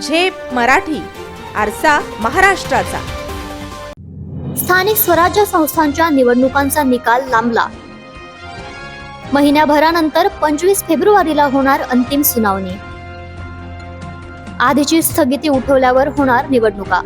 झेप मराठी आरसा महाराष्ट्राचा. स्थानिक स्वराज्य संस्थांच्या निवडणुकांचा निकाल लांबला. महिन्याभरानंतर पंचवीस फेब्रुवारीला होणार अंतिम सुनावणी. आधीची स्थगिती उठवल्यावर होणार निवडणुका.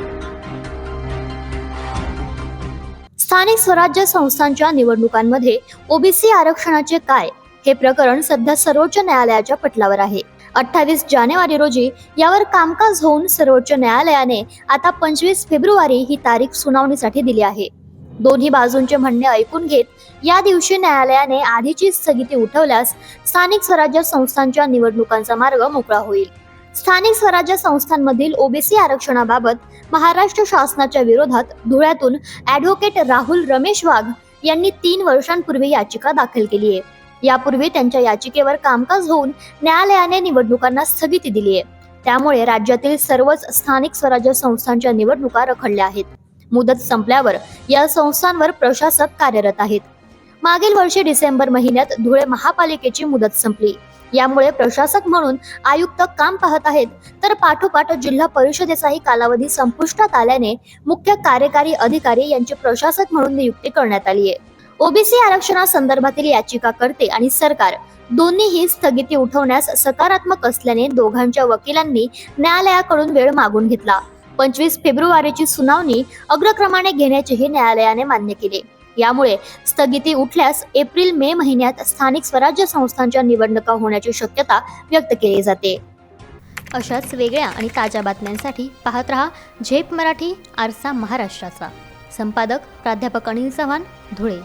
स्थानिक स्वराज्य संस्थांच्या निवडणुकांमध्ये ओबीसी आरक्षणाचे काय? हे प्रकरण सध्या सर्वोच्च न्यायालयाच्या पटलावर आहे. अठ्ठावीस जानेवारी रोजी यावर कामकाज होऊन सर्वोच्च न्यायालयाने आता पंचवीस फेब्रुवारी ही तारीख सुनावणीसाठी दिली आहे. दोन्ही बाजूंचे म्हणणे ऐकून घेत या दिवशी न्यायालयाने आधीची स्थगिती उठवल्यास स्थानिक स्वराज्य संस्थांच्या निवडणुकांचा मार्ग मोकळा होईल. स्थानिक स्वराज्य संस्थांमधील ओबीसी आरक्षणाबाबत महाराष्ट्र शासनाच्या विरोधात धुळ्यातून ॲडव्होकेट राहुल रमेश वाघ यांनी तीन वर्षांपूर्वी याचिका दाखल केली आहे यापूर्वी त्यांच्या याचिकेवर कामकाज होऊन न्यायालयाने निवडणुकांना स्थगिती दिली आहे. त्यामुळे राज्यातील सर्वच स्थानिक स्वराज्य संस्थांच्या निवडणुका रखडल्या आहेत. मुदत संपल्यावर या संस्थांवर प्रशासक कार्यरत आहेत. मागील वर्षी डिसेंबर महिन्यात धुळे महापालिकेची मुदत संपली. यामुळे प्रशासक म्हणून आयुक्त काम पाहत आहेत तर पाठोपाठ जिल्हा परिषदेचाही कालावधी संपुष्टात आल्याने मुख्य कार्यकारी अधिकारी यांची प्रशासक म्हणून नियुक्ती करण्यात आली आहे. ओबीसी आरक्षणासंदर्भातील याचिकाकर्ते आणि सरकार दोन्हीही स्थगिती उठवण्यास सकारात्मक असल्याने दोघांच्या वकिलांनी न्यायालयाकडून वेळ मागून घेतला. पंचवीस फेब्रुवारीची सुनावणी अग्रक्रमाने घेण्याचेही न्यायालयाने मान्य केले. यामुळे स्थगिती उठल्यास एप्रिल मे महिन्यात स्थानिक स्वराज्य संस्थांच्या निवडणुका होण्याची शक्यता व्यक्त केली जाते. अशाच वेगळ्या आणि ताज्या बातम्यांसाठी पाहत रहा झेप मराठी आरसा महाराष्ट्राचा. संपादक प्राध्यापक अनिल चव्हाण धुळे.